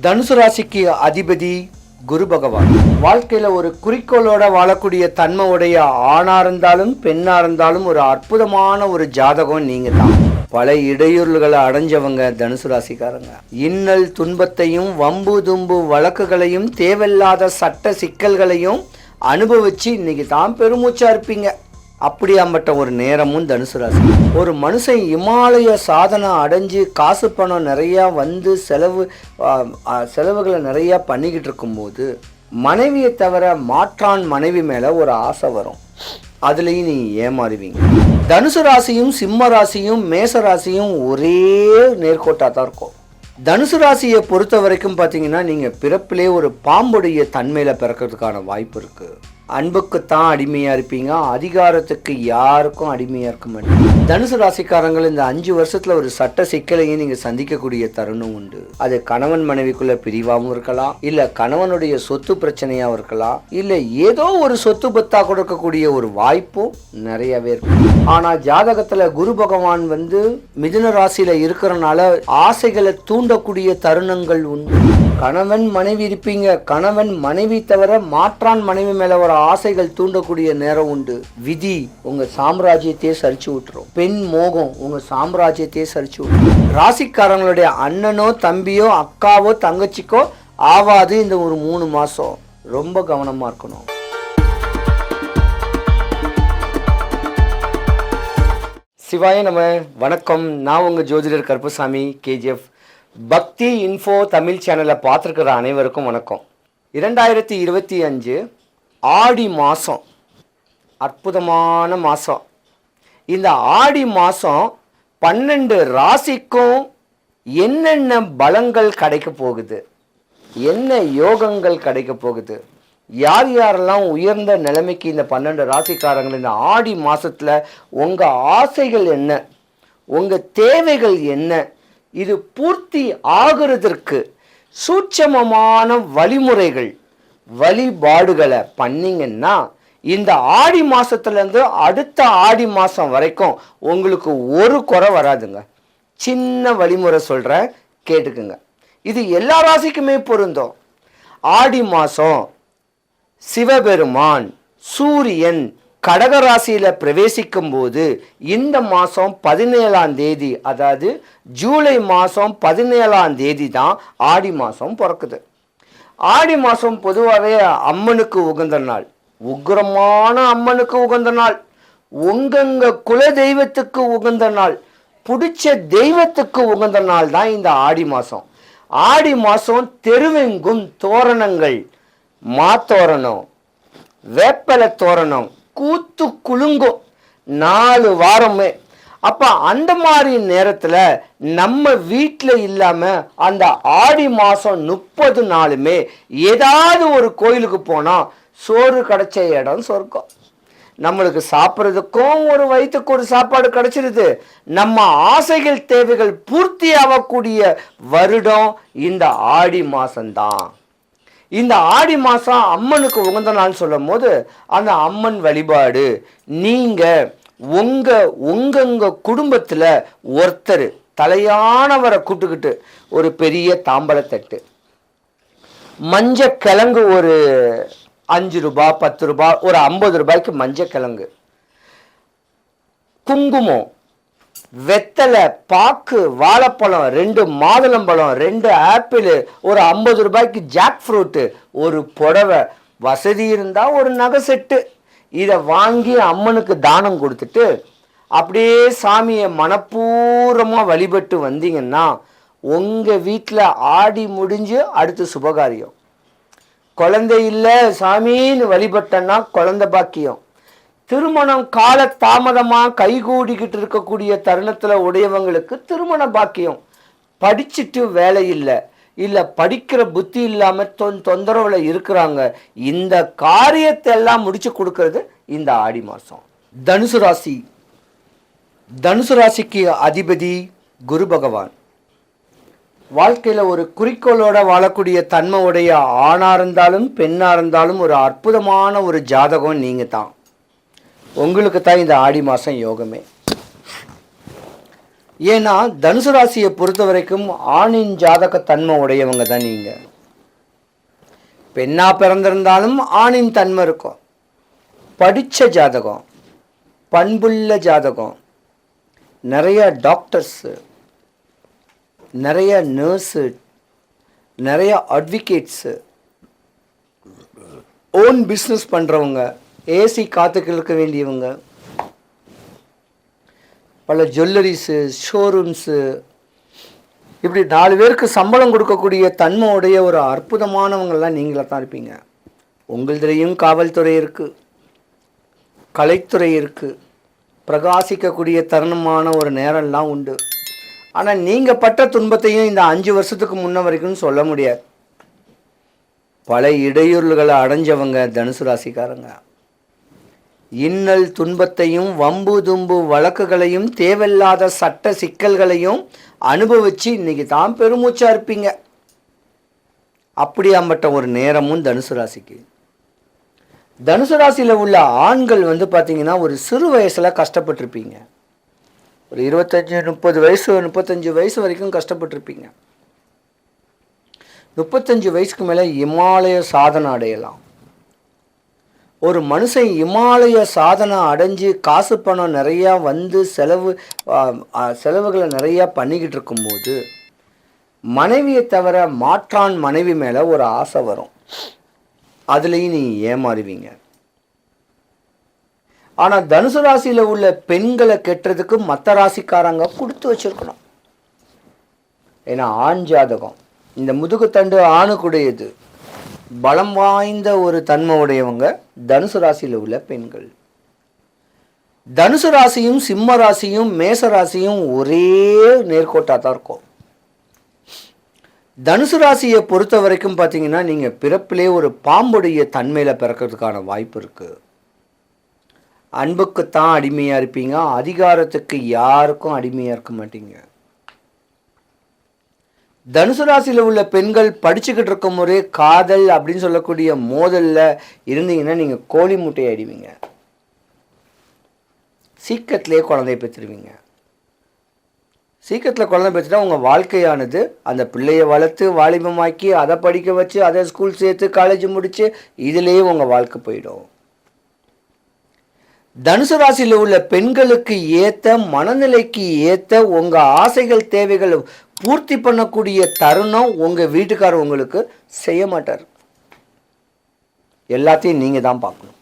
தனுசு ராசிக்கு அதிபதி குரு பகவான். வாழ்க்கையில் ஒரு குறிக்கோளோட வாழக்கூடிய தன்மை உடைய இருந்தாலும் பெண்ணாக இருந்தாலும் ஒரு அற்புதமான ஒரு ஜாதகம் நீங்கள் தான் பல இடையூறுகளை அடைஞ்சவங்க தனுசு ராசிக்காரங்க. இன்னல் துன்பத்தையும் வம்பு தும்பு வழக்குகளையும் தேவையில்லாத சட்ட சிக்கல்களையும் அனுபவிச்சு இன்னைக்கு தான் பெருமூச்சா இருப்பீங்க. அப்படியாம்பட்ட ஒரு நேரமும் தனுசு ராசி. ஒரு மனுஷன் இமாலய சாதனை அடைஞ்சு காசு பணம் நிறையா வந்து செலவு செலவுகளை நிறையா பண்ணிக்கிட்டு இருக்கும்போது மனைவியை தவிர மாற்றான் மனைவி மேலே ஒரு ஆசை வரும். அதுலேயும் நீ ஏமாறுவீங்க. தனுசு ராசியும் சிம்ம ராசியும் மேச ராசியும் ஒரே நேர்கோட்டாக தான் இருக்கும். தனுசு ராசியை பொறுத்த வரைக்கும் பார்த்தீங்கன்னா நீங்கள் பிறப்பிலே ஒரு பாம்புடைய தன்மையில் பிறக்கிறதுக்கான வாய்ப்பு இருக்குது அன்புக்குத்தான் அடிமையாக இருப்பீங்க. அதிகாரத்துக்கு யாருக்கும் அடிமையாக இருக்க மாட்டீங்க. தனுசு ராசிக்காரங்கள் இந்த அஞ்சு வருஷத்தில் ஒரு சட்ட சிக்கலையும் நீங்கள் சந்திக்கக்கூடிய தருணம் உண்டு. அது கணவன் மனைவிக்குள்ள பிரிவாகவும் இருக்கலாம் இல்லை கணவனுடைய சொத்து பிரச்சனையாகவும் இருக்கலாம் இல்லை ஏதோ ஒரு சொத்து பத்தா கொடுக்கக்கூடிய ஒரு வாய்ப்பும் நிறையவே இருக்கும் ஆனால் ஜாதகத்தில் குரு பகவான் வந்து மிதுன ராசியில் இருக்கிறனால ஆசைகளை தூண்டக்கூடிய தருணங்கள் உண்டு. கணவன் மனைவி இருப்பீங்க. கணவன் மனைவி தவிர மாற்றான் மனைவி மேலே ஒரு ஆசைகள் தூண்டக்கூடிய நேரம் உண்டு. விதி உங்க சாம்ராஜ்யத்தையே சரிச்சு விட்டுரும். பெண் மோகம் உங்க சாம்ராஜ்யத்தையே சரிச்சு விட்டுரும். ராசிக்காரங்களுடைய அண்ணனோ தம்பியோ அக்காவோ தங்கச்சிக்கோ ஆவாது இந்த ஒரு மூணு மாசம். ரொம்ப கவனமா இருக்கணும். சிவாய நம்ம வணக்கம். நான் உங்கள் ஜோதிடர் கருப்பசாமி கேஜிஎஃப். பக்தி இன்ஃபோ தமிழ் சேனலை பார்த்துருக்கிற அனைவருக்கும் வணக்கம். இரண்டாயிரத்தி இருபத்தி அஞ்சு ஆடி மாதம் அற்புதமான மாதம் இந்த ஆடி மாதம் பன்னெண்டு ராசிக்கும் என்னென்ன பலங்கள் கிடைக்க போகுது? என்ன யோகங்கள் கிடைக்க போகுது? யார் யாரெல்லாம் உயர்ந்த நிலைமைக்கு இந்த பன்னெண்டு ராசிக்காரங்கள் இந்த ஆடி மாதத்தில் உங்கள் ஆசைகள் என்ன? உங்கள் தேவைகள் என்ன? இது பூர்த்தி ஆகுறதற்கு சூட்சமமான வழிமுறைகள் வழிபாடுகளை பண்ணிங்கன்னா இந்த ஆடி மாதத்துலேருந்து அடுத்த ஆடி மாதம் வரைக்கும் உங்களுக்கு ஒரு குறை வராதுங்க. சின்ன வழிமுறை சொல்கிற கேட்டுக்குங்க. இது எல்லா ராசிக்குமே பொருந்தும். ஆடி மாதம் சிவபெருமான் சூரியன் கடகராசியில பிரவேசிக்கும் போது இந்த மாதம் பதினேழாம் தேதி அதாவது ஜூலை மாதம் பதினேழாம் தேதி தான் ஆடி மாதம் பிறக்குது. ஆடி மாதம் பொதுவாகவே அம்மனுக்கு உகந்த நாள். உக்கிரமான அம்மனுக்கு உகந்த நாள். உங்கங்க குல தெய்வத்துக்கு உகந்த நாள். பிடிச்ச தெய்வத்துக்கு உகந்த நாள் தான் இந்த ஆடி மாதம் ஆடி மாதம் தெருவெங்கும் தோரணங்கள். மாத்தோரணம் வேப்பலை தோரணம் கூத்து குலுங்கும். நாலு வாரமே அப்போ அந்த மாதிரி நேரத்தில் நம்ம வீட்டில் இல்லாமல் அந்த ஆடி மாதம் முப்பது நாளுமே ஏதாவது ஒரு கோயிலுக்கு போனால் சோறு கிடைச்ச இடம் சொர்க்கம். நம்மளுக்கு சாப்பிட்றதுக்கும் ஒரு வயிற்றுக்கு ஒரு சாப்பாடு கிடைச்சிருது. நம்ம ஆசைகள் தேவைகள் பூர்த்தி ஆகக்கூடிய வருடம் இந்த ஆடி மாதம்தான் இந்த ஆடி மாதம் அம்மனுக்கு உகந்த நாள் சொல்லும் போது அந்த அம்மன் வழிபாடு. நீங்கள் உங்கள் உங்கங்க குடும்பத்தில் ஒருத்தர் தலையானவரை கூட்டுக்கிட்டு ஒரு பெரிய தாம்பலத்தட்டு மஞ்ச கிழங்கு ஒரு அஞ்சு ரூபாய் பத்து ரூபாய் ஒரு ஐம்பது ரூபாய்க்கு மஞ்ச கிழங்கு குங்குமம் வெத்தலை பாக்கு வாழைப்பழம் ரெண்டு மாதுளம்பழம் ரெண்டு ஆப்பிள் ஒரு ஐம்பது ரூபாய்க்கு ஜாக் ஃப்ரூட்டு ஒரு புடவை. வசதி இருந்தால் ஒரு நகை செட்டு. இதை வாங்கி அம்மனுக்கு தானம் கொடுத்துட்டு அப்படியே சாமியை மனப்பூர்வமாக வழிபட்டு வந்தீங்கன்னா உங்கள் வீட்டில் ஆடி முடிஞ்சு அடுத்து சுபகாரியம். குழந்தை இல்லை சாமின்னு வழிபட்டன்னா குழந்த பாக்கியம். திருமணம் கால தாமதமாக கைகூடிக்கிட்டு இருக்கக்கூடிய தருணத்தில் உடையவங்களுக்கு திருமண பாக்கியம். படிச்சுட்டு வேலை இல்லை. இல்லை படிக்கிற புத்தி இல்லாமல் தொன் தொந்தரவுல இருக்கிறாங்க. இந்த காரியத்தை எல்லாம் முடிச்சு கொடுக்கறது இந்த ஆடி மாதம் தனுசு ராசி. தனுசு ராசிக்கு அதிபதி குரு பகவான். வாழ்க்கையில் ஒரு குறிக்கோளோட வாழக்கூடிய தன்மையுடைய ஆணாக இருந்தாலும் பெண்ணாக இருந்தாலும் ஒரு அற்புதமான ஒரு ஜாதகம் நீங்கள் தான் உங்களுக்கு தான் இந்த ஆடி மாதம் யோகமே. ஏன்னா தனுசு ராசியை பொறுத்த வரைக்கும் ஆணின் ஜாதக தன்மை உடையவங்க தான் நீங்கள் பெண்ணாக பிறந்திருந்தாலும் ஆணின் தன்மை இருக்கும். படித்த ஜாதகம் பண்புள்ள ஜாதகம் நிறைய டாக்டர்ஸு நிறைய நர்ஸு நிறைய அட்வொகேட்ஸு ஓன் பிஸ்னஸ் பண்ணுறவங்க ஏசி காத்துக்கு இருக்க வேண்டியவங்க பல ஜுவல்லரிஸு ஷோரூம்ஸு இப்படி நாலு பேருக்கு சம்பளம் கொடுக்கக்கூடிய தன்மையுடைய ஒரு அற்புதமானவங்கள்லாம் நீங்களாக தான் இருப்பீங்க. உங்களுதுலேயும் காவல்துறை இருக்குது கலைத்துறை இருக்குது பிரகாசிக்கக்கூடிய தருணமான ஒரு நேரம்லாம் உண்டு. ஆனால் நீங்கள் பட்ட துன்பத்தையும் இந்த அஞ்சு வருஷத்துக்கு முன்ன வரைக்கும் சொல்ல முடியாது. பல இடையூறுகளை அடைஞ்சவங்க தனுசு ராசிக்காரங்க. இன்னல் துன்பத்தையும் வம்பு தும்பு வழக்குகளையும் தேவையில்லாத சட்ட சிக்கல்களையும் அனுபவிச்சு இன்னைக்கு தான் பெருமூச்சா இருப்பீங்க. அப்படியாம்பட்ட ஒரு நேரமும் தனுசு ராசிக்கு. தனுசு ராசியில் உள்ள ஆண்கள் வந்து பார்த்தீங்கன்னா ஒரு சிறு வயசில் கஷ்டப்பட்டிருப்பீங்க. ஒரு இருபத்தஞ்சி முப்பது வயசு முப்பத்தஞ்சு வயசு வரைக்கும் கஷ்டப்பட்டிருப்பீங்க. முப்பத்தஞ்சு வயசுக்கு மேலே இமாலய சாதனை அடையலாம். ஒரு மனுஷன் இமாலய சாதனை அடைஞ்சு காசு பணம் நிறையா வந்து செலவு செலவுகளை நிறையா பண்ணிக்கிட்டு இருக்கும்போது மனைவியை தவிர மாற்றான் மனைவி மேலே ஒரு ஆசை வரும். அதுலேயும் நீ ஏமாறுவீங்க. ஆனால் தனுசு ராசியில் உள்ள பெண்களை கெட்டுறதுக்கு மற்ற ராசிக்காரங்க கொடுத்து வச்சுருக்கணும். ஏன்னா ஆண் ஜாதகம். இந்த முதுகுத்தண்டு ஆணுக்குடையது. பலம் வாய்ந்த ஒரு தன்மை உடையவங்க தனுசு ராசியில் உள்ள பெண்கள். தனுசு ராசியும் சிம்ம ராசியும் மேச ராசியும் ஒரே நேர்கோட்டாக தான் இருக்கும். தனுசு ராசியை பொறுத்த வரைக்கும் பார்த்தீங்கன்னா நீங்கள் பிறப்பிலே ஒரு பாம்புடைய தன்மையில் பிறக்கிறதுக்கான வாய்ப்பு இருக்குது அன்புக்குத்தான் அடிமையாக இருப்பீங்க. அதிகாரத்துக்கு யாருக்கும் அடிமையாக இருக்க மாட்டீங்க. தனுசு ராசியில் உள்ள பெண்கள் படிச்சுக்கிட்டு இருக்கும் ஒரே காதல் அப்படின்னு சொல்லக்கூடிய மோதலில் இருந்தீங்கன்னா நீங்கள் கோழி முட்டையை அடிவீங்க. சீக்கிரத்திலே குழந்தைய பெற்றுருவீங்க. சீக்கிரத்தில் குழந்தை பெற்றுட்டா உங்கள் வாழ்க்கையானது அந்த பிள்ளையை வளர்த்து வாலிபமாக்கி அதை படிக்க வச்சு அதை ஸ்கூல் சேர்த்து காலேஜ் முடித்து இதுலேயே உங்கள் வாழ்க்கை போயிடும். தனுசு ராசியில் உள்ள பெண்களுக்கு ஏற்ற மனநிலைக்கு ஏற்ற உங்கள் ஆசைகள் தேவைகள் பூர்த்தி பண்ணக்கூடிய தருணம் உங்கள் வீட்டுக்காரர் உங்களுக்கு செய்ய மாட்டார். எல்லாத்தையும் நீங்கள் தான் பார்க்கணும்.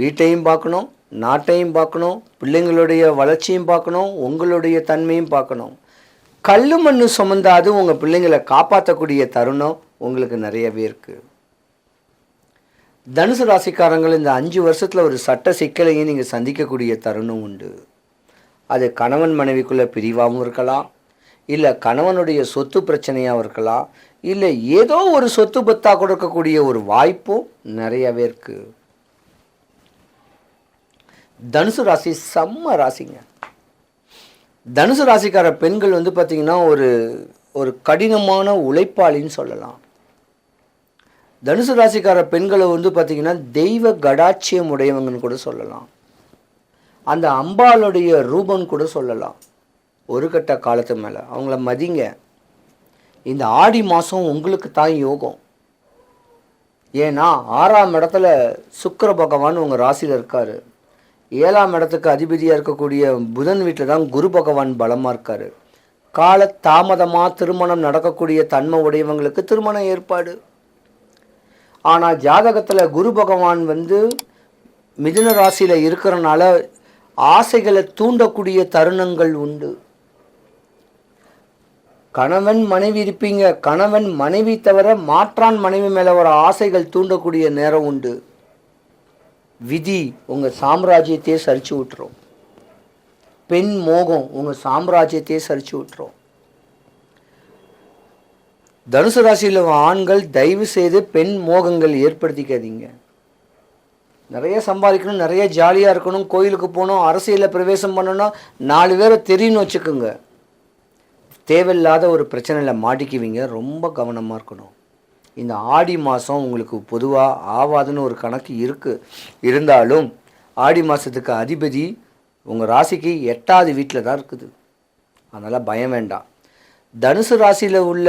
வீட்டையும் பார்க்கணும் நாட்டையும் பார்க்கணும் பிள்ளைங்களுடைய வளர்ச்சியும் பார்க்கணும் உங்களுடைய தன்மையும் பார்க்கணும். கல் மண்ணு சுமந்தாது உங்கள் பிள்ளைங்களை காப்பாற்றக்கூடிய தருணம் உங்களுக்கு நிறையவே இருக்குது தனுசு ராசிக்காரங்கள் இந்த அஞ்சு வருஷத்தில் ஒரு சட்ட சிக்கலையும் நீங்கள் சந்திக்கக்கூடிய தருணம் உண்டு. அது கணவன் மனைவிக்குள்ள பிரிவாகவும் இருக்கலாம் இல்லை கணவனுடைய சொத்து பிரச்சனையாகவும் இருக்கலாம் இல்லை ஏதோ ஒரு சொத்து பத்தா கொடுக்கக்கூடிய ஒரு வாய்ப்பும் நிறையவே இருக்கு. தனுசு ராசி செம்ம ராசிங்க. தனுசு ராசிக்கார பெண்கள் வந்து பார்த்திங்கன்னா ஒரு ஒரு கடினமான உழைப்பாளின்னு சொல்லலாம். தனுசு ராசிக்கார பெண்களை வந்து பார்த்திங்கன்னா தெய்வ கடாட்சியம் உடையவங்கன்னு கூட சொல்லலாம். அந்த அம்பாளுடைய ரூபம் கூட சொல்லலாம். ஒரு கட்ட காலத்து மேலே. அவங்கள மதிங்க. இந்த ஆடி மாதம் உங்களுக்கு தான் யோகம். ஏன்னா ஆறாம் இடத்துல சுக்கர பகவான் உங்கள் ராசியில் இருக்கார். ஏழாம் இடத்துக்கு அதிபதியாக இருக்கக்கூடிய புதன் வீட்டில் தான் குரு பகவான் பலமாக இருக்கார். கால தாமதமாக திருமணம் நடக்கக்கூடிய தன்மை உடையவங்களுக்கு திருமண ஏற்பாடு. ஆனால் ஜாதகத்தில் குரு பகவான் வந்து மிதுன ராசியில் இருக்கிறனால ஆசைகளை தூண்டக்கூடிய தருணங்கள் உண்டு. கணவன் மனைவி இருப்பீங்க. கணவன் மனைவி தவிர மாற்றான் மனைவி மேலே வர ஆசைகள் தூண்டக்கூடிய நேரம் உண்டு. விதி உங்கள் சாம்ராஜ்யத்தையே சரிச்சு விட்டுரும். பெண் மோகம் உங்கள் சாம்ராஜ்யத்தையே சரிச்சு விட்டுரும். தனுசு ராசியில் ஆண்கள் தயவு செய்து பெண் மோகங்கள் ஏற்படுத்திக்காதீங்க. நிறைய சம்பாதிக்கணும் நிறைய ஜாலியாக இருக்கணும் கோயிலுக்கு போகணும் அரசியலில் பிரவேசம் பண்ணணும் நாலு பேரை தெரியும்னு வச்சுக்கோங்க. தேவையில்லாத ஒரு பிரச்சனையில் மாட்டிக்குவீங்க. ரொம்ப கவனமாக இருக்கணும். இந்த ஆடி மாதம் உங்களுக்கு பொதுவாக ஆவாதுன்னு ஒரு கணக்கு இருக்குது இருந்தாலும் ஆடி மாதத்துக்கு அதிபதி உங்கள் ராசிக்கு எட்டாவது வீட்டில் தான் இருக்குது. அதனால் பயம் வேண்டாம். தனுசு ராசியில் உள்ள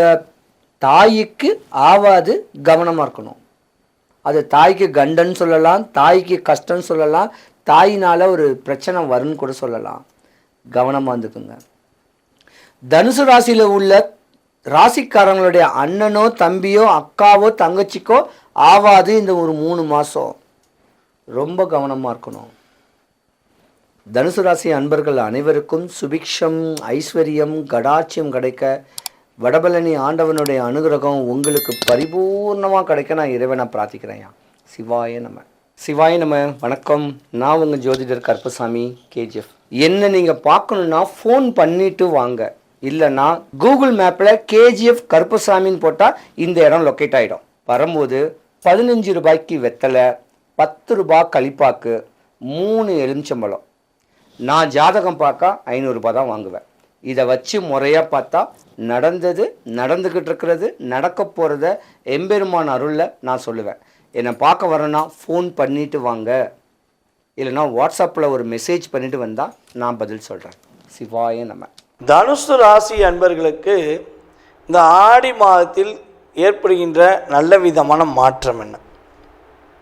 தாய்க்கு ஆவாது கவனமாக இருக்கணும். அது தாய்க்கு கண்டன் சொல்லலாம் தாய்க்கு கஷ்டம்னு சொல்லலாம் தாயினால் ஒரு பிரச்சனை வரும்னு கூட சொல்லலாம். கவனமாக இருந்துக்குங்க. தனுசு ராசியில் உள்ள ராசிக்காரங்களுடைய அண்ணனோ தம்பியோ அக்காவோ தங்கச்சிக்கோ ஆவாது இந்த ஒரு மூணு மாதம் ரொம்ப கவனமாக இருக்கணும். தனுசு ராசி அன்பர்கள் அனைவருக்கும் சுபிக்ஷம் ஐஸ்வர்யம் கடாட்சியம் கிடைக்க வடபழனி ஆண்டவனுடைய அனுகிரகம் உங்களுக்கு பரிபூர்ணமாக கிடைக்க நான் இறைவனை பிரார்த்திக்கிறேன் சிவாய நம்ம சிவாய நம்ம வணக்கம். நான் உங்கள் ஜோதிடர் கருப்பசாமி கேஜிஎஃப். என்ன நீங்கள் பார்க்கணுன்னா ஃபோன் பண்ணிட்டு வாங்க. இல்லைன்னா கூகுள் மேப்பில் கேஜிஎஃப் கருப்பசாமின்னு போட்டால் இந்த இடம் லொக்கேட் ஆகிடும் வரும்போது பதினஞ்சு ரூபாய்க்கு வெத்தலை பத்து ரூபாய் கழிப்பாக்கு மூணு எலுமிச்சம்பழம். நான் ஜாதகம் பார்க்க ஐநூறுரூபா தான் வாங்குவேன். இதை வச்சு முறையாக பார்த்தா நடந்தது நடந்துக்கிட்டு இருக்கிறது நடக்க போகிறத எம்பெருமான் அருளில் நான் சொல்லுவேன். என்னை பார்க்க வரேன்னா ஃபோன் பண்ணிட்டு வாங்க. இல்லைன்னா வாட்ஸ்அப்பில் ஒரு மெசேஜ் பண்ணிட்டு வந்தால் நான் பதில் சொல்கிறேன் சிவாய நம்ம தனுசு ராசி அன்பர்களுக்கு இந்த ஆடி மாதத்தில் ஏற்படுகின்ற நல்ல விதமான மாற்றம் என்ன?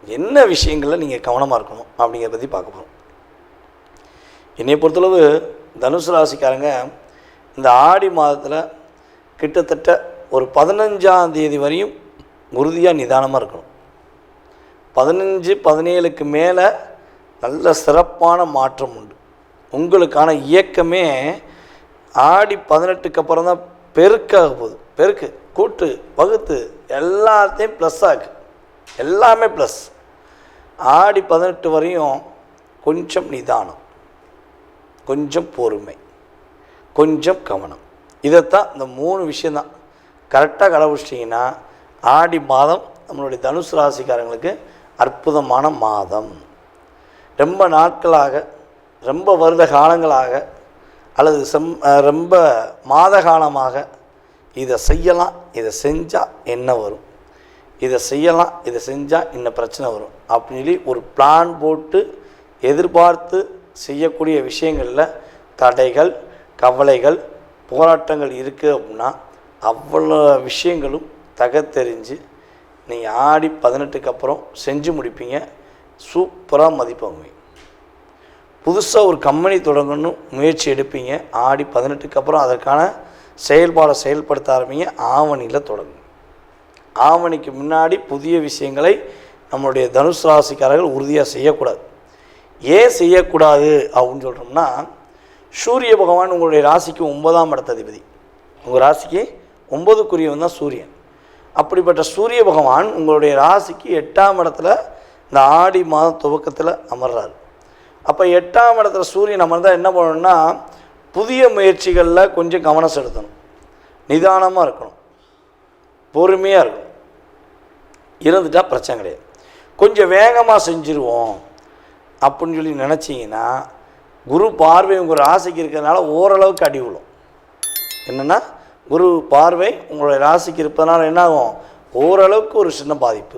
என்ன விஷயங்களில் நீங்கள் கவனமாக இருக்கணும் அப்படிங்கிறத பற்றி பார்க்க போகிறோம் என்னை பொறுத்தளவு தனுசு ராசிக்காரங்க இந்த ஆடி மாதத்தில் கிட்டத்தட்ட ஒரு பதினஞ்சாம் தேதி வரையும் உறுதியாக நிதானமாக இருக்கணும். பதினஞ்சு பதினேழுக்கு மேலே நல்ல சிறப்பான மாற்றம் உண்டு. உங்களுக்கான இயக்கமே ஆடி பதினெட்டுக்கு அப்புறம் தான் பெருக்காக போகுது. பெருக்கு கூட்டு வகுத்து எல்லாத்தையும் ப்ளஸ் ஆகு எல்லாமே ப்ளஸ் ஆடி பதினெட்டு வரையும் கொஞ்சம் நிதானம் கொஞ்சம் பொறுமை கொஞ்சம் கவனம். இதைத்தான் இந்த மூணு விஷயந்தான். கரெக்டாக கடைபிடிச்சிட்டிங்கன்னா ஆடி மாதம் நம்மளுடைய தனுசு ராசிக்காரங்களுக்கு அற்புதமான மாதம். ரொம்ப நாட்களாக ரொம்ப வருட காலங்களாக அல்லது செம் ரொம்ப மாத காலமாக இதை செய்யலாம் இதை செஞ்சால் என்ன வரும்? இதை செய்யலாம் இதை செஞ்சால் என்ன பிரச்சனை வரும்? அப்படின்னு சொல்லி ஒரு பிளான் போட்டு எதிர்பார்த்து செய்யக்கூடிய விஷயங்களில் தடைகள் கவலைகள் போராட்டங்கள் இருக்குது அப்படின்னா அவ்வளோ விஷயங்களும் தகத்தெறிஞ்சு நீங்கள் ஆடி பதினெட்டுக்கு அப்புறம் செஞ்சு முடிப்பீங்க. சூப்பராக மதிப்பாங்க புதுசாக ஒரு கம்பெனி தொடங்கணும் முயற்சி எடுப்பீங்க. ஆடி பதினெட்டுக்கு அப்புறம் அதற்கான செயல்பாடை செயல்படுத்த ஆரம்பிங்க. ஆவணியில் தொடங்கும். ஆவணிக்கு முன்னாடி புதிய விஷயங்களை நம்மளுடைய தனுசு ராசிக்காரர்கள் உறுதியாக செய்யக்கூடாது. ஏன் செய்யக்கூடாது? அப்படின்னு சொல்கிறோம்னா சூரிய பகவான் உங்களுடைய ராசிக்கு ஒன்பதாம் இடத்ததிபதி. உங்கள் ராசிக்கு ஒன்பதுக்குரியவன் தான் சூரியன். அப்படிப்பட்ட சூரிய பகவான் உங்களுடைய ராசிக்கு எட்டாம் இடத்துல இந்த ஆடி மாத துவக்கத்தில் அமர்றாரு. அப்போ எட்டாம் இடத்துல சூரியன் அமர்ந்தால் என்ன பண்ணணும்னா புதிய முயற்சிகளில் கொஞ்சம் கவனம் செலுத்தணும். நிதானமாக இருக்கணும். பொறுமையாக இருக்கணும். இருந்துட்டால் பிரச்சனை கிடையாது. கொஞ்சம் வேகமாக செஞ்சுருவோம் அப்படின்னு சொல்லி நினச்சிங்கன்னா குரு பார்வை உங்கள் ராசிக்கு இருக்கிறதுனால ஓரளவுக்கு அடி விழும். என்னென்னா குரு பார்வை உங்களுடைய ராசிக்கு இருப்பதனால என்ன ஆகும் ஓரளவுக்கு ஒரு சின்ன பாதிப்பு.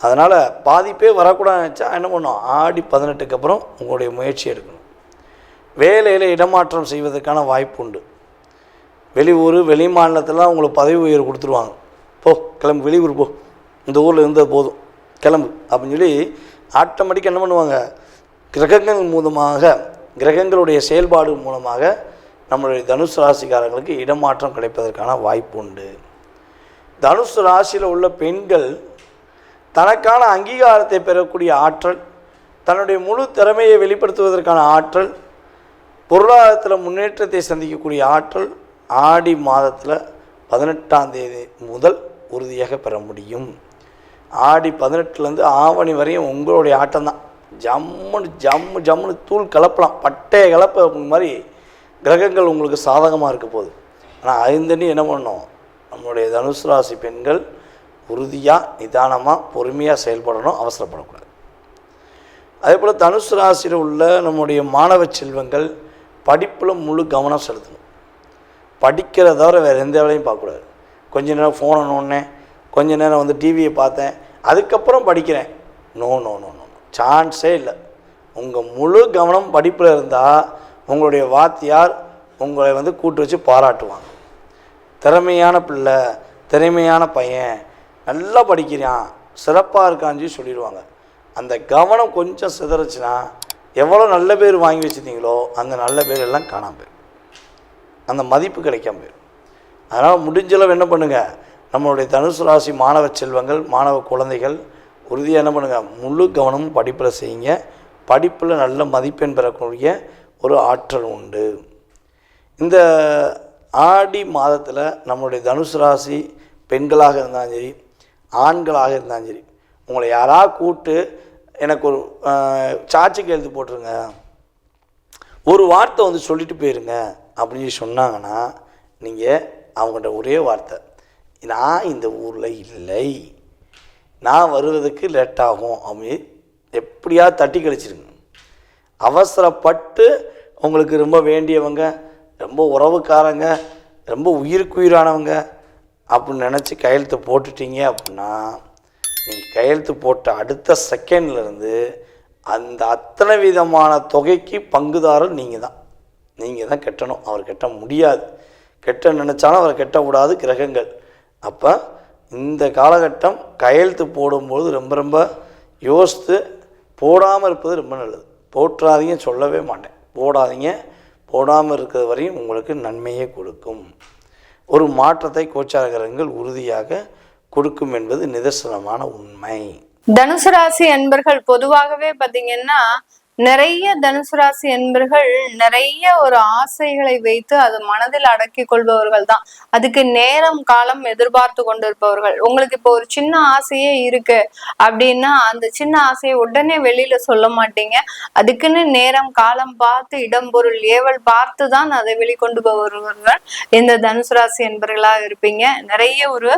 அதனால் பாதிப்பே வரக்கூடாதுன்னு நினச்சா என்ன பண்ணும்? ஆடி பதினெட்டுக்கு அப்புறம் உங்களுடைய முயற்சி எடுக்கணும். வேலையில் இடமாற்றம் செய்வதற்கான வாய்ப்பு உண்டு. வெளியூர் வெளி மாநிலத்திலாம் உங்களுக்கு பதவி உயர்வு கொடுத்துருவாங்க. போ கிளம்பு வெளியூர் போ. இந்த ஊரில் இருந்தது போதும். கிளம்பு அப்படின்னு சொல்லி ஆட்டோமேட்டிக்காக என்ன பண்ணுவாங்க? கிரகங்கள் மூலமாக கிரகங்களுடைய செயல்பாடு மூலமாக நம்மளுடைய தனுசு ராசிக்காரங்களுக்கு இடமாற்றம் கிடைப்பதற்கான வாய்ப்பு உண்டு. தனுசு ராசியில் உள்ள பெண்கள் தனக்கான அங்கீகாரத்தை பெறக்கூடிய ஆற்றல் தன்னுடைய முழு திறமையை வெளிப்படுத்துவதற்கான ஆற்றல் பொருளாதாரத்தில் முன்னேற்றத்தை சந்திக்கக்கூடிய ஆற்றல் ஆடி மாதத்தில் பதினெட்டாம் தேதி முதல் உறுதியாக பெற முடியும். ஆடி பதினெட்டுலேருந்து ஆவணி வரையும் உங்களுடைய ஆட்டம் தான். ஜம்முன்னு ஜம்மு ஜம்முன்னு தூள் கலப்பலாம். பட்டைய கலப்ப மாதிரி கிரகங்கள் உங்களுக்கு சாதகமாக இருக்க போகுது. ஆனால் ஐந்தனி என்ன பண்ணும் நம்மளுடைய தனுசு ராசி பெண்கள் உறுதியாக நிதானமாக பொறுமையாக செயல்படணும் அவசரப்படக்கூடாது. அதே போல் தனுசு ராசியில் உள்ள நம்முடைய மாணவ செல்வங்கள் படிப்பில் முழு கவனம் செலுத்தணும். படிக்கிறத தவிர வேறு எந்த வேலையும் பார்க்கக்கூடாது. கொஞ்ச நேரம் ஃபோனை நோண்டினேன். கொஞ்ச நேரம் வந்து டிவியை பார்த்தேன். அதுக்கப்புறம் படிக்கிறேன். நோ நோ நோ சான்ஸே இல்லை. உங்கள் முழு கவனம் படிப்பில் இருந்தால் உங்களுடைய வாத்தியார் உங்களை வந்து கூட்டு வச்சு பாராட்டுவாங்க. திறமையான பிள்ளை திறமையான பையன் நல்லா படிக்கிறான் சிறப்பாக இருக்கான்னு சொல்லி சொல்லிடுவாங்க. அந்த கவனம் கொஞ்சம் சிதறச்சுன்னா எவ்வளோ நல்ல பேர் வாங்கி வச்சுருந்தீங்களோ அந்த நல்ல பேர் எல்லாம் காணாமல் போயிடும். அந்த மதிப்பு கிடைக்காம போயிடும். அதனால் முடிஞ்சளவு என்ன பண்ணுங்கள் நம்மளுடைய தனுசு ராசி மாணவ செல்வங்கள் மாணவ குழந்தைகள் உறுதியாக என்ன பண்ணுங்கள் முழு கவனமும் படிப்பில் செய்யுங்க. படிப்பில் நல்ல மதிப்பெண் பெறக்கூடிய ஒரு ஆற்றல் உண்டு. இந்த ஆடி மாதத்தில் நம்மளுடைய தனுசு ராசி பெண்களாக இருந்தாலும் சரி ஆண்களாக இருந்தாலும் சரி உங்களை யாராவது கூப்பிட்டு எனக்கு ஒரு ஆஹ், சாட்சி கையெழுத்து போட்டுருங்க. ஒரு வார்த்தை வந்து சொல்லிட்டு போயிருங்க அப்படின்னு சொன்னாங்கன்னா நீங்கள் அவங்கள்ட்ட ஒரே வார்த்தை நான் இந்த ஊரில் இல்லை. நான் வருவதற்கு லேட் ஆகும். அப்படின்னு எப்படியா தட்டி கழிச்சிருங்க. அவசரப்பட்டு உங்களுக்கு ரொம்ப வேண்டியவங்க ரொம்ப உறவுக்காரங்க ரொம்ப உயிருக்குயிரானவங்க அப்படின்னு நினச்சி கையெழுத்து போட்டுட்டீங்க அப்படின்னா நீங்கள் கையெழுத்து போட்ட அடுத்த செகண்ட்லேருந்து அந்த அத்தனை விதமான தொகைக்கு பங்குதாரர் நீங்கள் தான். நீங்கள் தான் கட்டணும். அவர் கட்ட முடியாது. கெட்ட நினச்சாலும் அவரை கெட்ட விடாது கிரகங்கள். அப்போ இந்த காலகட்டம் கையெழுத்து போடும்போது ரொம்ப ரொம்ப யோசித்து போடாமல் இருப்பது ரொம்ப நல்லது. போற்றாதீங்க சொல்லவே மாட்டேன். போடாதீங்க போடாமல் இருக்கிறது வரையும் உங்களுக்கு நன்மையை கொடுக்கும். ஒரு மாற்றத்தை கோச்சாரகரங்கள் உறுதியாக கொடுக்கும் என்பது நிதர்சனமான உண்மை. தனுசு ராசி அன்பர்கள் பொதுவாகவே பார்த்தீங்கன்னா நிறைய தனுசு ராசி என்பர்கள் நிறைய ஒரு ஆசைகளை வைத்து அது மனதில் அடக்கி கொள்பவர்கள் தான் அதுக்கு நேரம் காலம் எதிர்பார்த்து கொண்டிருப்பவர்கள். உங்களுக்கு இப்போ ஒரு சின்ன ஆசையே இருக்கு அப்படின்னா அந்த சின்ன ஆசையை உடனே வெளியில சொல்ல மாட்டீங்க. அதுக்குன்னு நேரம் காலம் பார்த்து இடம் பொருள் ஏவல் பார்த்து தான் அதை வெளிக்கொண்டு போவர்கள் இந்த தனுசு ராசி என்பர்களா இருப்பீங்க. நிறைய ஒரு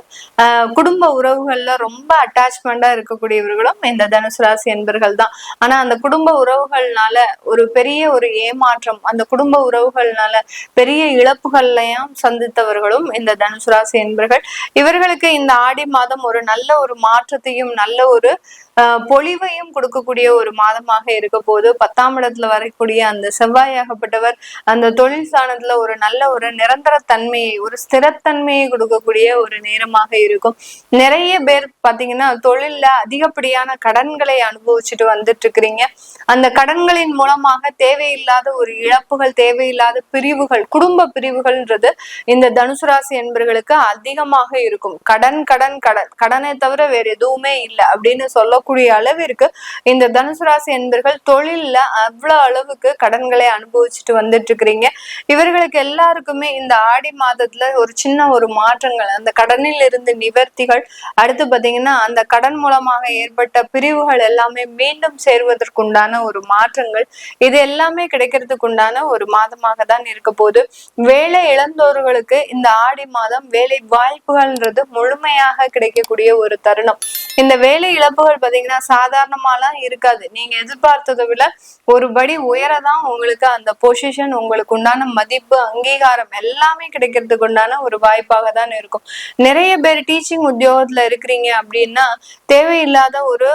குடும்ப உறவுகள்ல ரொம்ப அட்டாச்மெண்டா இருக்கக்கூடியவர்களும் இந்த தனுசு ராசி என்பர்கள் தான் ஆனா அந்த குடும்ப உறவு உறவுகள்னால ஒரு பெரிய ஒரு ஏமாற்றம் அந்த குடும்ப உறவுகள்னால பெரிய இழப்புகள்லையும் சந்தித்தவர்களும் இந்த தனுசு ராசி என்பர்கள். இவர்களுக்கு இந்த ஆடி மாதம் ஒரு நல்ல ஒரு மாற்றத்தையும் நல்ல ஒரு ஆஹ், பொலிவையும் கொடுக்கக்கூடிய ஒரு மாதமாக இருக்க போது பத்தாம் இடத்துல வரக்கூடிய அந்த செவ்வாயாகப்பட்டவர் அந்த தொழில் ஸ்தானத்துல ஒரு நல்ல ஒரு நிரந்தர தன்மையை ஒரு ஸ்திரத்தன்மையை கொடுக்கக்கூடிய ஒரு நேரமாக இருக்கும். நிறைய பேர் பாத்தீங்கன்னா தொழில்ல அதிகப்படியான கடன்களை அனுபவிச்சுட்டு வந்துட்டு இருக்கிறீங்க அந்த கடன்களின் மூலமாக தேவையில்லாத ஒரு இழப்புகள் தேவையில்லாத பிரிவுகள் குடும்ப பிரிவுகள்ன்றது இந்த தனுசு ராசி என்பர்களுக்கு அதிகமாக இருக்கும். கடன் கடன் கடன் கடனை தவிர வேற எதுவுமே இல்லை அப்படின்னு சொல்ல சொல்லக்கூடிய அளவிற்கு இந்த தனுசு ராசி என்பர்கள் தொழில்ல அவ்வளவு அளவுக்கு கடன்களை அனுபவிச்சுட்டு வந்துட்டு இருக்கிறீங்க இவர்களுக்கு எல்லாருக்குமே இந்த ஆடி மாதத்துல ஒரு சின்ன ஒரு மாற்றங்கள் அந்த கடனில் இருந்து நிவர்த்திகள் அடுத்து பாத்தீங்கன்னா அந்த கடன் மூலமாக ஏற்பட்ட பிரிவுகள் எல்லாமே மீண்டும் சேர்வதற்குண்டான ஒரு மாற்றங்கள். இது எல்லாமே கிடைக்கிறதுக்கு உண்டான ஒரு மாதமாக தான் இருக்க போது வேலை இழந்தோர்களுக்கு இந்த ஆடி மாதம் வேலை வாய்ப்புகள்ன்றது முழுமையாக கிடைக்கக்கூடிய ஒரு தருணம். இந்த வேலை இழப்புகள் பாத்தீங்கன்னா சாதாரணமாலாம் இருக்காது. நீங்க எதிர்பார்த்ததை விட ஒரு படி உயரதான் உங்களுக்கு அந்த பொசிஷன் உங்களுக்கு உண்டான மதிப்பு அங்கீகாரம் எல்லாமே கிடைக்கிறதுக்கு உண்டான ஒரு வாய்ப்பாக தான் இருக்கும். நிறைய பேர் டீச்சிங் உத்தியோகத்துல இருக்கிறீங்க அப்படின்னா தேவையில்லாத ஒரு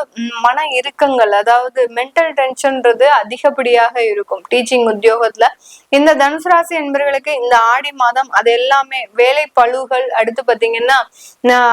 மன இறுக்கங்கள் அதாவது மென்டல் டென்ஷன்ன்றது அதிகப்படியாக இருக்கும் டீச்சிங் உத்தியோகத்துல. இந்த தனுசு ராசி என்பவர்களுக்கு இந்த ஆடி மாதம் அது எல்லாமே வேலை பழுகள் அடுத்து பாத்தீங்கன்னா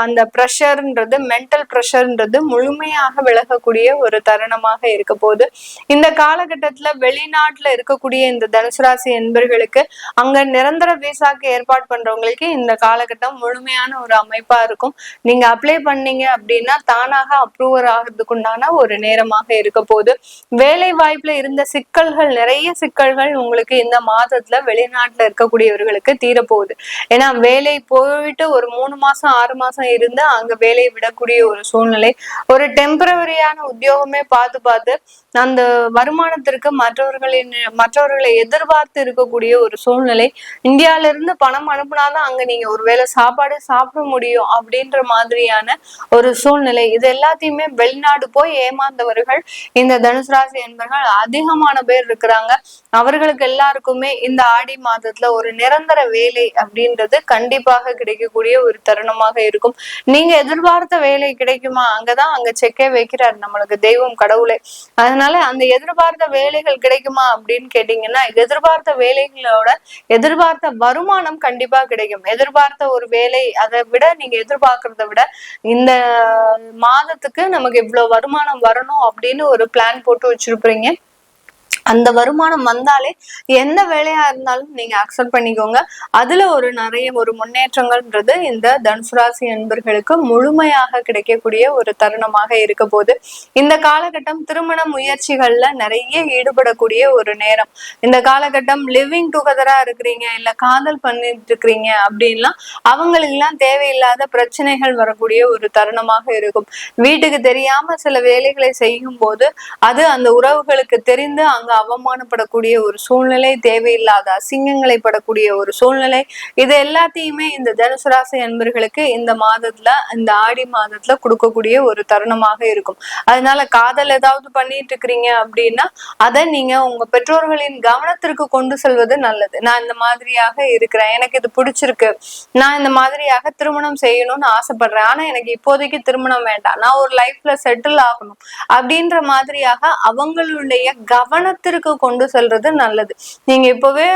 அந்த ப்ரெஷர்ன்றது மென்டல் ப்ரெஷர்ன்றது முழுமையாக விலகக்கூடிய ஒரு தருணமாக இருக்க போகுது. இந்த காலகட்டத்துல வெளிநாட்டுல இருக்கக்கூடிய இந்த தனுசு ராசி என்பர்களுக்கு அங்க நிரந்தர விசாக்கு ஏற்பாடு பண்றவங்களுக்கு இந்த காலகட்டம் முழுமையான ஒரு அமைப்பா இருக்கும். நீங்க அப்ளை பண்ணீங்க அப்படின்னா தானாக அப்ரூவர் ஆகிறதுக்குண்டான ஒரு நேரமாக இருக்க போகுது. வேலை வாய்ப்புல இருந்த சிக்கல்கள் நிறைய சிக்கல்கள் உங்களுக்கு இந்த மாதத்துல வெளிநாட்டுல இருக்கக்கூடியவர்களுக்கு தீரப்போகுது. ஏன்னா வேலை போயிட்டு ஒரு மூணு மாசம் ஆறு மாசம் இருந்து அங்க வேலையை விடக்கூடிய ஒரு சூழ்நிலை ஒரு டெம்பரவரியான உத்தியோகமே பார்த்து பார்த்து அந்த வருமானத்திற்கு மற்றவர்களின் மற்றவர்களை எதிர்பார்த்து இருக்கக்கூடிய ஒரு சூழ்நிலை. இந்தியால இருந்து பணம் அனுப்புனாதான் அங்க நீங்க ஒருவேளை சாப்பாடு சாப்பிட முடியும் அப்படின்ற மாதிரியான ஒரு சூழ்நிலை. இது எல்லாத்தையுமே வெளிநாடு போய் ஏமாந்தவர்கள் இந்த தனுசு ராசி என்பர்கள் அதிகமான பேர் இருக்கிறாங்க. அவர்களுக்கு எல்லாருக்குமே இந்த ஆடி மாதத்துல ஒரு நிரந்தர வேலை அப்படின்றது கண்டிப்பாக கிடைக்கக்கூடிய ஒரு தருணமாக இருக்கும். நீங்க எதிர்பார்த்த வேலை கிடைக்குமா? அங்கதான் அங்க செக்கே வைக்கிறார் நம்மளுக்கு தெய்வம் கடவுளே. அதனால அந்த எதிர்பார்த்த வேலைகள் கிடைக்குமா அப்படின்னு கேட்டீங்கன்னா எதிர்பார்த்த வேலைகளோட எதிர்பார்த்த வருமானம் கண்டிப்பா கிடைக்கும். எதிர்பார்த்த ஒரு வேலை அதை விட நீங்க எதிர்பார்க்கறத விட இந்த மாதத்துக்கு நமக்கு இவ்வளவு வருமானம் வரணும் அப்படின்னு ஒரு பிளான் போட்டு வச்சிருப்பீங்க. அந்த வருமானம் வந்தாலே எந்த வேலையா இருந்தாலும் நீங்க அக்செப்ட் பண்ணிக்கோங்க. அதுல ஒரு நிறைய ஒரு முன்னேற்றங்கள்ன்றது இந்த தனுசு ராசி அன்பர்களுக்கு முழுமையாக கிடைக்கக்கூடிய ஒரு தருணமாக இருக்க போது இந்த காலகட்டம் திருமண முயற்சிகள்ல நிறைய ஈடுபடக்கூடிய ஒரு நேரம். இந்த காலகட்டம் லிவிங் டுகெதரா இருக்கிறீங்க இல்ல காதல் பண்ணிட்டு இருக்கிறீங்க அப்படின்லாம் அவங்களுக்கு எல்லாம் தேவையில்லாத பிரச்சனைகள் வரக்கூடிய ஒரு தருணமாக இருக்கும். வீட்டுக்கு தெரியாம சில வேலைகளை செய்யும் போது அது அந்த உறவுகளுக்கு தெரிந்து அங்க அவமானப்படக்கூடிய ஒரு சூழ்நிலை தேவையில்லாத அசிங்கங்களை படக்கூடிய ஒரு சூழ்நிலை இது எல்லாத்தையுமே இந்த தனுசு ராசி அன்பர்களுக்கு இந்த மாதத்துல இந்த ஆடி மாதத்துல கொடுக்கக்கூடிய ஒரு தருணமாக இருக்கும். அதனால காதல் ஏதாவது பண்ணிட்டு இருக்கிறீங்க அப்படின்னா அதை நீங்க உங்க பெற்றோர்களின் கவனத்திற்கு கொண்டு செல்வது நல்லது. நான் இந்த மாதிரியாக இருக்கிறேன் எனக்கு இது பிடிச்சிருக்கு நான் இந்த மாதிரியாக திருமணம் செய்யணும்னு ஆசைப்படுறேன் ஆனா எனக்கு இப்போதைக்கு திருமணம் வேண்டாம் நான் ஒரு லைஃப்ல செட்டில் ஆகணும் அப்படின்ற மாதிரியாக அவங்களுடைய கவனத்திற்கு கொண்டு செல்றது நல்லது. நீங்க இப்பவே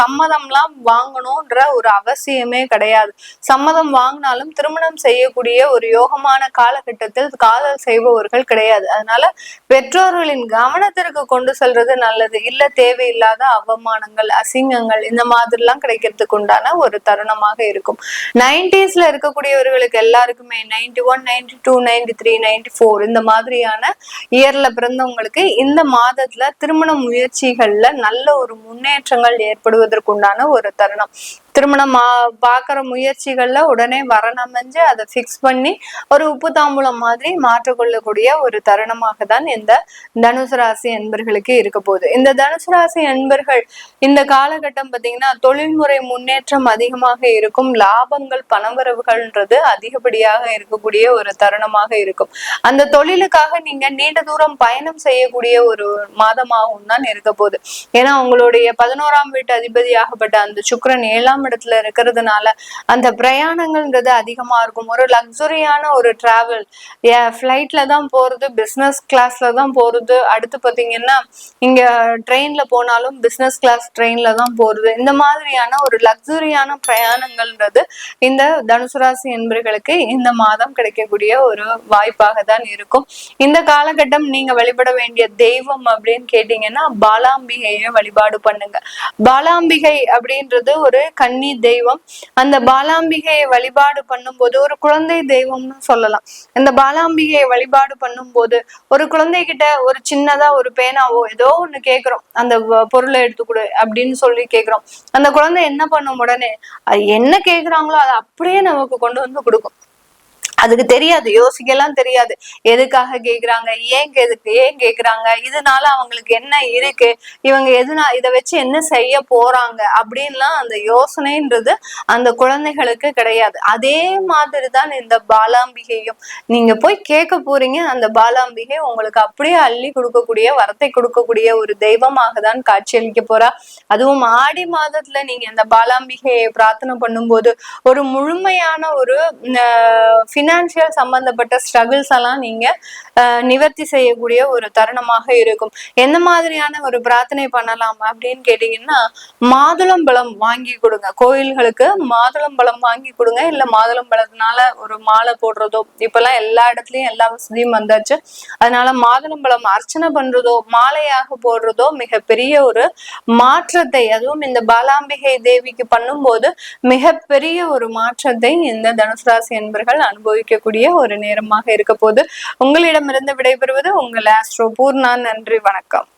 சம்மதம்லாம் வாங்கணும்ன்ற ஒரு அவசியமே கிடையாது. சம்மதம் வாங்கினாலும் திருமணம் செய்யக்கூடிய ஒரு யோகமான காலகட்டத்தில் காதல் செய்பவர்கள் கிடையாது. அதனால பெற்றோர்களின் கவனத்திற்கு கொண்டு செல்றது நல்லது. இல்ல தேவையில்லாத அவமானங்கள் அசிங்கங்கள் இந்த மாதிரிலாம் கிடைக்கிறதுக்கு உண்டான ஒரு தருணமாக இருக்கும். நைன்டிஸ்ல இருக்கக்கூடியவர்களுக்கு எல்லாருக்குமே ninety one ninety two ninety three ninety four இந்த மாதிரியான இயர்ல பிறந்தவங்களுக்கு இந்த மாதத்துல திருமண முயற்சிகள்ல நல்ல ஒரு முன்னேற்றங்கள் ஏற்படுவதற்குண்டான ஒரு தருணம். திருமணம் மா- பாக்குற முயற்சிகள்ல உடனே வரணமைஞ்சு அதை ஃபிக்ஸ் பண்ணி ஒரு உப்பு தாம்பூலம் மாதிரி மாற்றிக்கொள்ளக்கூடிய ஒரு தருணமாக தான் இந்த தனுசு ராசி என்பர்களுக்கு இருக்க போகுது. இந்த தனுசு ராசி என்பர்கள் இந்த காலகட்டம் பாத்தீங்கன்னா தொழில்முறை முன்னேற்றம் அதிகமாக இருக்கும். லாபங்கள் பணவரவுகள்ன்றது அதிகப்படியாக இருக்கக்கூடிய ஒரு தருணமாக இருக்கும். அந்த தொழிலுக்காக நீங்க நீண்ட தூரம் பயணம் செய்யக்கூடிய ஒரு மாதமாகவும் தான் இருக்க போகுது. ஏன்னா உங்களுடைய பதினோராம் வீட்டு அதிபதியாகப்பட்ட அந்த சுக்கரன் ஏழாம் இடத்துல இருக்கிறதுனால அந்த பிரயாணங்கள்ன்றது அதிகமா இருக்கும். ஒரு லக்ஸுரியான ஒரு டிராவல் ஃப்ளைட்ல தான் போறது பிஸ்னஸ் கிளாஸ்ல தான் போறது. அடுத்து பாத்தீங்கன்னா இங்க ட்ரெயின்ல போனாலும் பிசினஸ் கிளாஸ் ட்ரெயின்ல தான் போறது. இந்த மாதிரியான ஒரு லக்ஸுரியான பிரயாணங்கள்ன்றது இந்த தனுசு ராசி என்பர்களுக்கு இந்த மாதம் கிடைக்கக்கூடிய ஒரு வாய்ப்பாக தான் இருக்கும். இந்த காலகட்டம் நீங்க வழிபட வேண்டிய தெய்வம் அப்படின்னு கேட்டீங்கன்னா பாலாம்பிகையை வழிபாடு பண்ணுங்க. பாலாம்பிகை அப்படின்றது ஒரு கன்னி தெய்வம். அந்த பாலாம்பிகையை வழிபாடு பண்ணும்போது ஒரு குழந்தை தெய்வம்னு சொல்லலாம். இந்த பாலாம்பிகையை வழிபாடு பண்ணும்போது ஒரு குழந்தைகிட்ட ஒரு சின்னதா ஒரு பேனாவோ ஏதோ ஒண்ணு கேக்குறோம். அந்த பொருளை எடுத்து கொடு அப்படின்னு சொல்லி கேக்குறோம். அந்த குழந்தை என்ன பண்ணும் உடனே என்ன கேக்குறாங்களோ அதை அப்படியே நமக்கு கொண்டு வந்து கொடுக்கும். அதுக்கு தெரியாது யோசிக்கலாம் தெரியாது. எதுக்காக கேக்குறாங்க ஏன் எதுக்கு ஏன் கேக்குறாங்க இதனால அவங்களுக்கு என்ன இருக்கு இவங்க எதுனா இதை வச்சு என்ன செய்ய போறாங்க அப்படின்லாம் அந்த யோசனைன்றது அந்த குழந்தைகளுக்கு கிடையாது. அதே மாதிரி தான் இந்த பாலாம்பிகையும். நீங்க போய் கேட்க போறீங்க அந்த பாலாம்பிகை உங்களுக்கு அப்படியே அள்ளி கொடுக்கக்கூடிய வரத்தை கொடுக்கக்கூடிய ஒரு தெய்வமாக தான் காட்சியளிக்க போறா. அதுவும் ஆடி மாதத்துல நீங்க இந்த பாலாம்பிகையை பிரார்த்தனை பண்ணும்போது ஒரு முழுமையான ஒரு ஃபினான்சியல் சம்பந்தப்பட்ட ஸ்ட்ரகிள்ஸ் எல்லாம் நீங்க நிவர்த்தி செய்யக்கூடிய ஒரு தருணமாக இருக்கும். எந்த மாதிரியான ஒரு பிரார்த்தனை பண்ணலாம் அப்படின்னு கேட்டீங்கன்னா மாதுளம்பழம் வாங்கி கொடுங்க. கோயில்களுக்கு மாதுளம்பழம் வாங்கி கொடுங்க. இல்ல மாதுளம்பழத்தினால ஒரு மாலை போடுறதோ இப்பெல்லாம் எல்லா இடத்துலயும் எல்லா வசதியும் வந்தாச்சு. அதனால மாதுளம்பழம் அர்ச்சனை பண்றதோ மாலையாக போடுறதோ மிகப்பெரிய ஒரு மாற்றத்தை அதுவும் இந்த பாலாம்பிகை தேவிக்கு பண்ணும்போது மிகப்பெரிய ஒரு மாற்றத்தை இந்த தனுசு ராசி என்பர்கள் அனுபவிக்கக்கூடிய ஒரு நேரமாக இருக்க போது உங்களிடமிருந்து விடைபெறுவது உங்கள் ஆஸ்ட்ரோ பூர்ணா. நன்றி வணக்கம்.